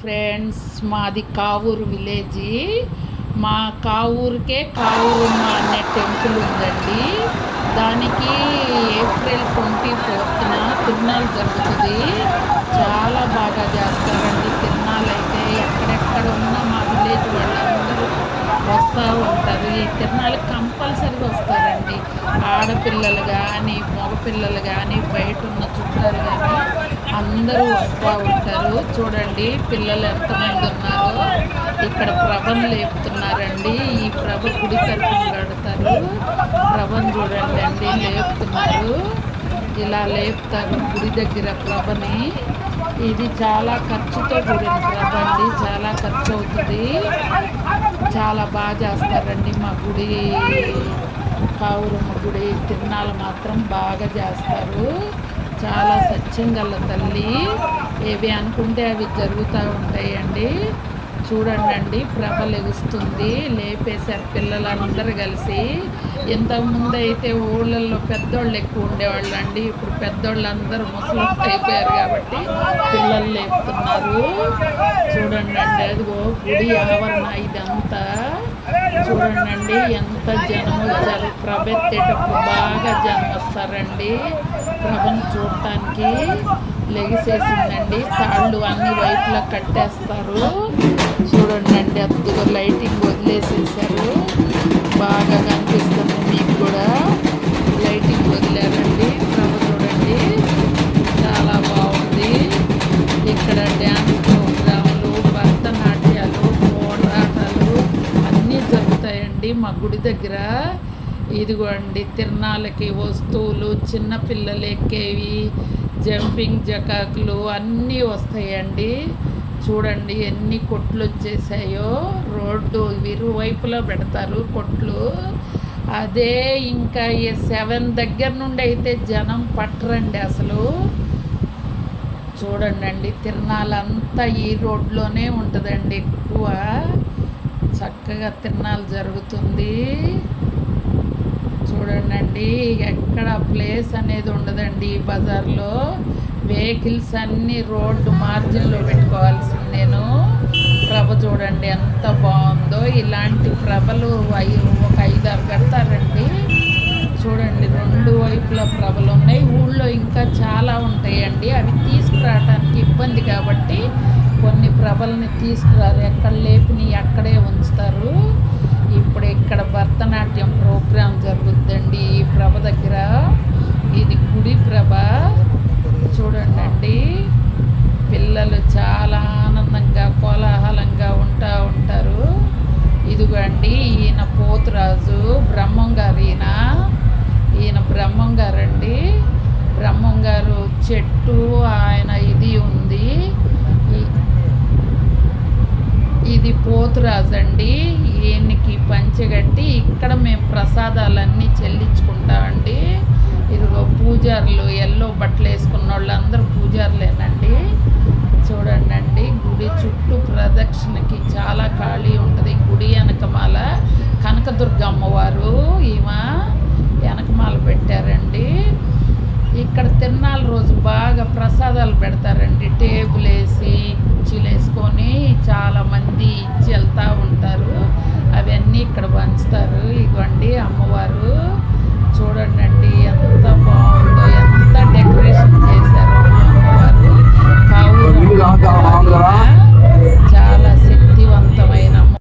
Friends మాది Kavuru village. మా కావూరుకే కావూరమ్మ అనే టెంపుల్ ఉందండి. దానికి ఏప్రిల్ ట్వంటీ ఫోర్త్న తిరునాలు జరుగుతుంది. చాలా బాగా చేస్తారండి తిరునాలు అయితే ఎక్కడెక్కడ ఉన్న మా విలేజ్ వాళ్ళందరూ వస్తూ ఉంటారు. ఈ తిరునాలు కంపల్సరీగా వస్తారండి. ఆడపిల్లలు కానీ మగపిల్లలు కానీ బయట ఉన్న చుట్టాలు కానీ అందరూ వస్తూ ఉంటారు. చూడండి పిల్లలు ఎంతమంది ఉన్నారో. ఇక్కడ ప్రభం లేపుతున్నారండి. ఈ ప్రభ గుడి తరపున కడతారు. ప్రభను చూడండి అండి లేపుతున్నారు. ఇలా లేపుతారు గుడి దగ్గర ప్రభని. ఇది చాలా ఖర్చుతో కూడిన కదండి చాలా ఖర్చు అవుతుంది చాలా బాగా చేస్తారండి. మా గుడి కావురమ్మ గుడి తిరునాళ్ళు మాత్రం బాగా చేస్తారు. చాలా సత్యం గల తల్లి. ఏవి అనుకుంటే అవి జరుగుతూ ఉంటాయండి. చూడండి అండి ప్రభ లెగుస్తుంది లేపేశారు పిల్లలందరూ కలిసి. ఇంతకుముందు అయితే ఊళ్ళల్లో పెద్దోళ్ళు ఎక్కువ ఉండేవాళ్ళు అండి ఇప్పుడు పెద్దోళ్ళు అందరూ ముసలి అయిపోయారు కాబట్టి పిల్లలు లేపుతున్నారు. చూడండి అండి అదిగో గుడి ఆవరణ ఇదంతా. చూడండి ఎంత జనం వచ్చారు ప్రభ ఎత్తేటప్పుడు బాగా జనం వస్తారండి ప్రభను చూడటానికి లెగిసేసిందండి. తాళ్ళు అన్ని వైపులా కట్టేస్తారు. చూడండి అద్దుగా లైటింగ్ వదిలేసేసారు. బాగా కనిపిస్తుంది మీకు కూడా. లైటింగ్ వదిలేరండి. ప్రభ చూడండి. చాలా బాగుంది. ఇక్కడ డ్యాన్స్ ప్రోగ్రాములు భరతనాట్యాలు పోరాటాలు అన్నీ జరుగుతాయండి మా గుడి దగ్గర. ఇదిగోండి తిరణాలకి వస్తువులు చిన్నపిల్లలు ఎక్కేవి జంపింగ్ జకాకులు అన్నీ వస్తాయండి. చూడండి ఎన్ని కొట్లు వచ్చేసాయో రోడ్డు ఇరువైపులా పెడతారు కొట్లు. అదే ఇంకా ఈ సెవెన్ దగ్గర నుండి అయితే జనం పట్టరండి అసలు. చూడండి అండి తిరణాలంతా ఈ రోడ్లోనే ఉంటుందండి ఎక్కువ. చక్కగా తిరణాలు జరుగుతుంది. చూడండి ఎక్కడ ప్లేస్ అనేది ఉండదండి ఈ బజార్లో. వెహికల్స్ అన్నీ రోడ్డు మార్జిన్లో పెట్టుకోవాల్సింది నేను. ప్రభ చూడండి ఎంత బాగుందో. ఇలాంటి ప్రభలు ఒక ఐదారు పెడతారండి చూడండి రెండు వైపుల ప్రభలు ఉన్నాయి. ఊళ్ళో ఇంకా చాలా ఉంటాయండి. అవి తీసుకురావడానికి ఇబ్బంది కాబట్టి కొన్ని ప్రభల్ని తీసుకురారు. ఎక్కడ లేపిని అక్కడే ఉంది. భరతనాట్యం ప్రోగ్రాం జరుగుద్దండి. ఈ ప్రభ దగ్గర ఇది గుడి ప్రభ. చూడండి పిల్లలు చాలా ఆనందంగా కోలాహలంగా ఉంటా ఉంటారు. ఇదిగోండి ఈయన పోతురాజు బ్రహ్మం గారు ఈయన. ఈయన బ్రహ్మం గారు అండి బ్రహ్మం గారు చెట్టు ఆయన ఇది ఉంది ఇది పోతురాజు అండి ఈయనకి పంచగట్టి ఇక్కడ మేము ప్రసాదాలన్నీ చెల్లించుకుంటామండి. ఇదిగో పూజారులు ఎల్లో బట్టలు వేసుకున్న వాళ్ళందరూ పూజారులేనండి. చూడండి అండి గుడి చుట్టూ ప్రదక్షిణకి చాలా ఖాళీ ఉంటుంది గుడి వెనకమాల కనకదుర్గ అమ్మవారు ఈమె వెనకమాల పెట్టారండి. ఇక్కడ తిరునాళ్ళ రోజు బాగా ప్రసాదాలు పెడతారండి టేబుల్ వేసి కుర్చీలు వేసుకొని చాలామంది ఇచ్చి వెళ్తూ ఉంటారు